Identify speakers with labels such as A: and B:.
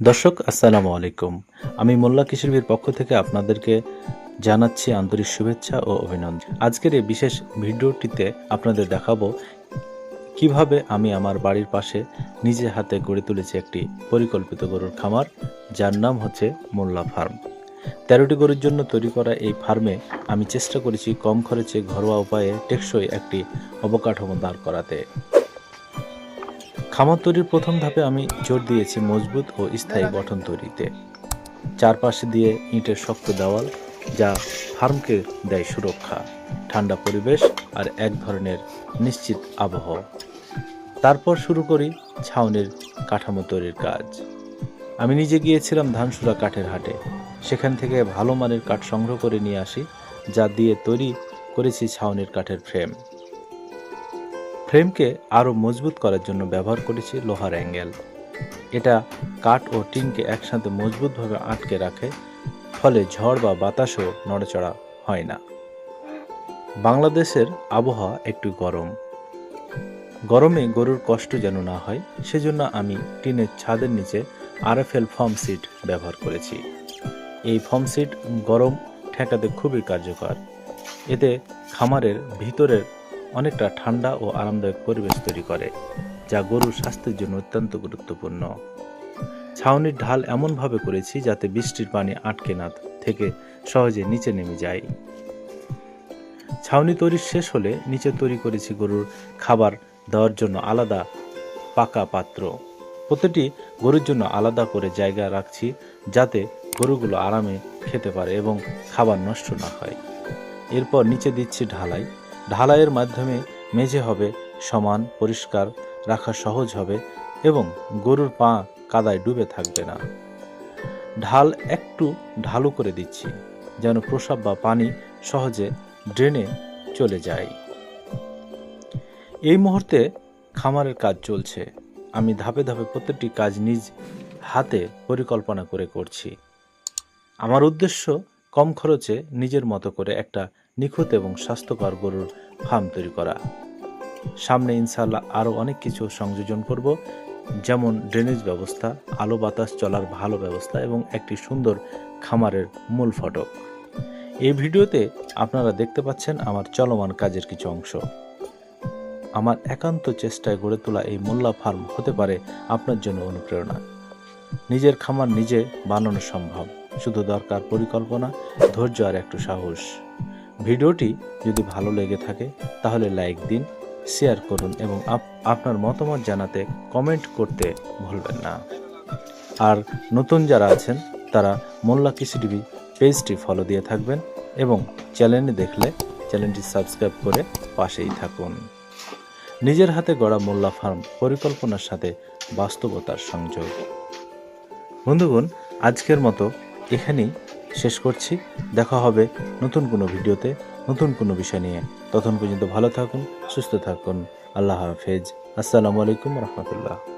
A: দর্শক, আসসালামু আলাইকুম। আমি মোল্লা কিশোরবীর পক্ষ থেকে আপনাদেরকে জানাচ্ছি আন্তরিক শুভেচ্ছা ও অভিনন্দন। আজকের এই বিশেষ ভিডিওটিতে আপনাদের দেখাবো কীভাবে আমি আমার বাড়ির পাশে নিজে হাতে গড়ে তুলেছি একটি পরিকল্পিত গরুর খামার, যার নাম হচ্ছে মোল্লা ফার্ম। তেরোটি গরুর জন্য তৈরি করা এই ফার্মে আমি চেষ্টা করেছি কম খরচে ঘরোয়া উপায়ে টেকসই একটি অবকাঠামো দাঁড় করাতে। খামার তৈরির প্রথম ধাপে আমি জোর দিয়েছি মজবুত ও স্থায়ী গঠন তৈরিতে। চারপাশে দিয়ে ইটের শক্ত দেওয়াল যা ফার্মকে দেয় সুরক্ষা, ঠান্ডা পরিবেশ আর এক ধরনের নিশ্চিত আবহাওয়া। তারপর শুরু করি ছাউনির কাঠামো তৈরির কাজ। আমি নিজে গিয়েছিলাম ধানসুরা কাঠের হাটে। সেখান থেকে ভালো মানের কাঠ সংগ্রহ করে নিয়ে আসি, যা দিয়ে তৈরি করেছি ছাউনির কাঠের ফ্রেম। ফ্রেমকে আরও মজবুত করার জন্য ব্যবহার করেছি লোহার অ্যাঙ্গেল। এটা কাঠ ও টিনকে একসাথে মজবুতভাবে আটকে রাখে, ফলে ঝড় বা বাতাসও নড়াচড়া হয় না। বাংলাদেশের আবহাওয়া একটু গরম। গরমে গরুর কষ্ট যেন না হয়, সেজন্য আমি টিনের ছাদের নিচে আরএফএল ফর্ম সিট ব্যবহার করেছি। এই ফর্ম সিট গরম ঠেকাতে খুবই কার্যকর। এতে খামারের ভিতরের অনেকটা ঠান্ডা ও আরামদায়ক পরিবেশ তৈরি করে, যা গরুর স্বাস্থ্যের জন্য অত্যন্ত গুরুত্বপূর্ণ। ছাউনির ঢাল এমনভাবে করেছি যাতে বৃষ্টির পানি আটকে না থেকে সহজে নিচে নেমে যায়। ছাউনি তৈরি শেষ হলে নিচে তৈরি করেছি গরুর খাবার দেওয়ার জন্য আলাদা পাকা পাত্র। প্রতিটি গরুর জন্য আলাদা করে জায়গা রাখছি যাতে গরুগুলো আরামে খেতে পারে এবং খাবার নষ্ট না হয়। এরপর নিচে দিচ্ছি ঢালাই। ঢালাইয়ের মাধ্যমে মেঝে হবে সমান, পরিষ্কার, রাখা সহজ হবে এবং গরুর পা কাদায় ডুবে থাকবে না। ঢাল একটু ঢালু করে দিচ্ছি, যেন প্রসাব বা পানি সহজে ড্রেনে চলে যায়। এই মুহূর্তে খামারের কাজ চলছে। আমি ধাপে ধাপে প্রত্যেকটি কাজ নিজ হাতে পরিকল্পনা করে করছি। আমার উদ্দেশ্য কম খরচে নিজের মতো করে একটা নিখুঁত এবং স্বাস্থ্যকর গরুর ফার্ম তৈরি করা। সামনে ইনশাল্লাহ আরও অনেক কিছু সংযোজন করব, যেমন ড্রেনেজ ব্যবস্থা, আলো বাতাস চলার ভালো ব্যবস্থা এবং একটি সুন্দর খামারের মূল ফটক। এই ভিডিওতে আপনারা দেখতে পাচ্ছেন আমার চলমান কাজের কিছু অংশ। আমার একান্ত চেষ্টায় গড়ে তোলা এই মোল্লা ফার্ম হতে পারে আপনার জন্য অনুপ্রেরণা। নিজের খামার নিজে বানানো সম্ভব। শুধু দরকার পরিকল্পনা, ধৈর্য আর একটু সাহস। ভিডিওটি যদি ভালো লেগে থাকে, তাহলে লাইক দিন, শেয়ার করুন এবং আপ- আপনার মতামত জানাতে কমেন্ট করতে ভুলবেন না। আর নতুন যারা আছেন, তারা মোল্লা কৃষি টিভি পেজটি ফলো দিয়ে থাকবেন এবং চ্যানেলে দেখলে চ্যানেলটি সাবস্ক্রাইব করে পাশেই থাকুন। নিজের হাতে গড়া মোল্লা ফার্ম পরিকল্পনার সাথে বাস্তবতার সংযোগ। বন্ধুগণ, আজকের মতো এখানেই শেষ করছি। দেখা হবে নতুন কোনো ভিডিওতে, নতুন কোনো বিষয় নিয়ে। তখন পর্যন্ত ভালো থাকুন, সুস্থ থাকুন। আল্লাহ হাফেজ। আসসালামু আলাইকুম রহমতুল্লাহ।